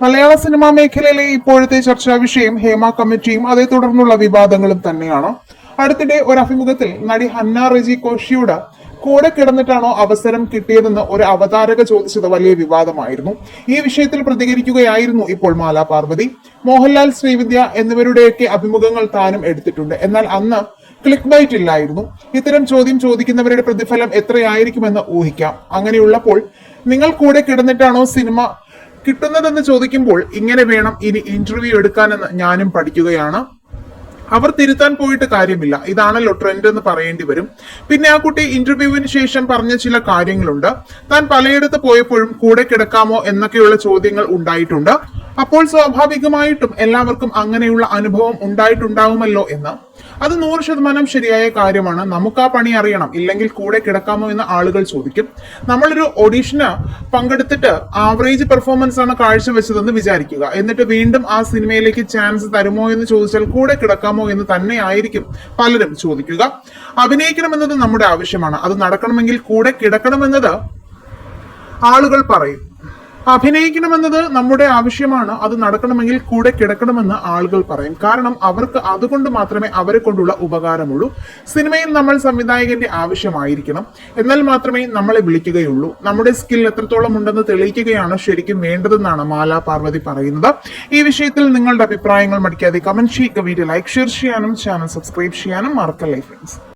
മലയാള cinema മേഖലയിലെ ഇപ്പോഴത്തെ ചർച്ചാ വിഷയം ഹേമ കമ്മിറ്റിയും അതേ തുടർന്നുള്ള വിവാദങ്ങളും തന്നെയാണ്. അടുത്തിടെ ഒരു അഭിമുഖത്തിൽ നടി ഹന്ന റെജി കോഷിയുടെ കൂടെ കിടന്നിട്ടാണോ അവസരം കിട്ടിയതെന്ന് ഒരു അവതാരക ചോദിച്ചത് വലിയ വിവാദമായിരുന്നു. ഈ വിഷയത്തിൽ പ്രതികരിക്കുകയായിരുന്നു ഇപ്പോൾ മാലാ പാർവതി. മോഹൻലാൽ ശ്രീവിദ്യ എന്നിവരുടെയൊക്കെ അഭിമുഖങ്ങൾ താനും എടുത്തിട്ടുണ്ട്. എന്നാൽ അന്ന് ക്ലിക്ക് ബൈറ്റ് ഇല്ലായിരുന്നു. ഇത്തരം ചോദ്യം ചോദിക്കുന്നവരുടെ പ്രതിഫലം എത്രയായിരിക്കുമെന്ന് ഊഹിക്കാം. അങ്ങനെയുള്ളപ്പോൾ നിങ്ങൾ കൂടെ കിടന്നിട്ടാണോ സിനിമ കിട്ടുന്നതെന്ന് ചോദിക്കുമ്പോൾ ഇങ്ങനെ വേണം ഇനി ഇന്റർവ്യൂ എടുക്കാനെന്ന് ഞാനും പഠിക്കുകയാണ്. അവർ തിരുത്താൻ പോയിട്ട് കാര്യമില്ല. ഇതാണല്ലോ ട്രെൻഡ് എന്ന് പറയേണ്ടി വരും. പിന്നെ ആ കുട്ടി ഇന്റർവ്യൂവിന് ശേഷം പറഞ്ഞ ചില കാര്യങ്ങളുണ്ട്. താൻ പലയിടത്ത് പോയപ്പോഴും കൂടെ കിടക്കാമോ എന്നൊക്കെയുള്ള ചോദ്യങ്ങൾ ഉണ്ടായിട്ടുണ്ട്. അപ്പോൾ സ്വാഭാവികമായിട്ടും എല്ലാവർക്കും അങ്ങനെയുള്ള അനുഭവം ഉണ്ടായിട്ടുണ്ടാവുമല്ലോ എന്ന് അത് നൂറ് ശതമാനം ശരിയായ കാര്യമാണ്. നമുക്ക് ആ പണി അറിയണം. ഇല്ലെങ്കിൽ കൂടെ കിടക്കാമോ എന്ന് ആളുകൾ ചോദിക്കും. നമ്മളൊരു ഓഡീഷന് പങ്കെടുത്തിട്ട് ആവറേജ് പെർഫോമൻസ് ആണ് കാഴ്ചവെച്ചതെന്ന് വിചാരിക്കുക. എന്നിട്ട് വീണ്ടും ആ സിനിമയിലേക്ക് ചാൻസ് തരുമോ എന്ന് ചോദിച്ചാൽ കൂടെ കിടക്കാമോ എന്ന് തന്നെ ആയിരിക്കും പലരും ചോദിക്കുക. അഭിനയിക്കണമെന്നത് നമ്മുടെ ആവശ്യമാണ്. അത് നടക്കണമെങ്കിൽ കൂടെ കിടക്കണമെന്നത് ആളുകൾ പറയും. അഭിനയിക്കണമെന്നത് നമ്മുടെ ആവശ്യമാണ്. അത് നടക്കണമെങ്കിൽ കൂടെ കിടക്കണമെന്ന് ആളുകൾ പറയും. കാരണം അവർക്ക് അതുകൊണ്ട് മാത്രമേ അവരെ കൊണ്ടുള്ള ഉപകാരമുള്ളൂ. സിനിമയിൽ നമ്മൾ സംവിധായകന്റെ ആവശ്യമായിരിക്കണം. എന്നാൽ മാത്രമേ നമ്മളെ വിളിക്കുകയുള്ളൂ. നമ്മുടെ സ്കിൽ എത്രത്തോളം ഉണ്ടെന്ന് തെളിയിക്കുകയാണ് ശരിക്കും വേണ്ടതെന്നാണ് മാല പാർവതി പറയുന്നത്. ഈ വിഷയത്തിൽ നിങ്ങളുടെ അഭിപ്രായങ്ങൾ മടിക്കാതെ കമന്റ് ചെയ്യുക വീഡിയോ ലൈക്ക് ഷെയർ ചെയ്യാനും ചാനൽ സബ്സ്ക്രൈബ് ചെയ്യാനും മറക്കല്ലേ ഫ്രണ്ട്സ്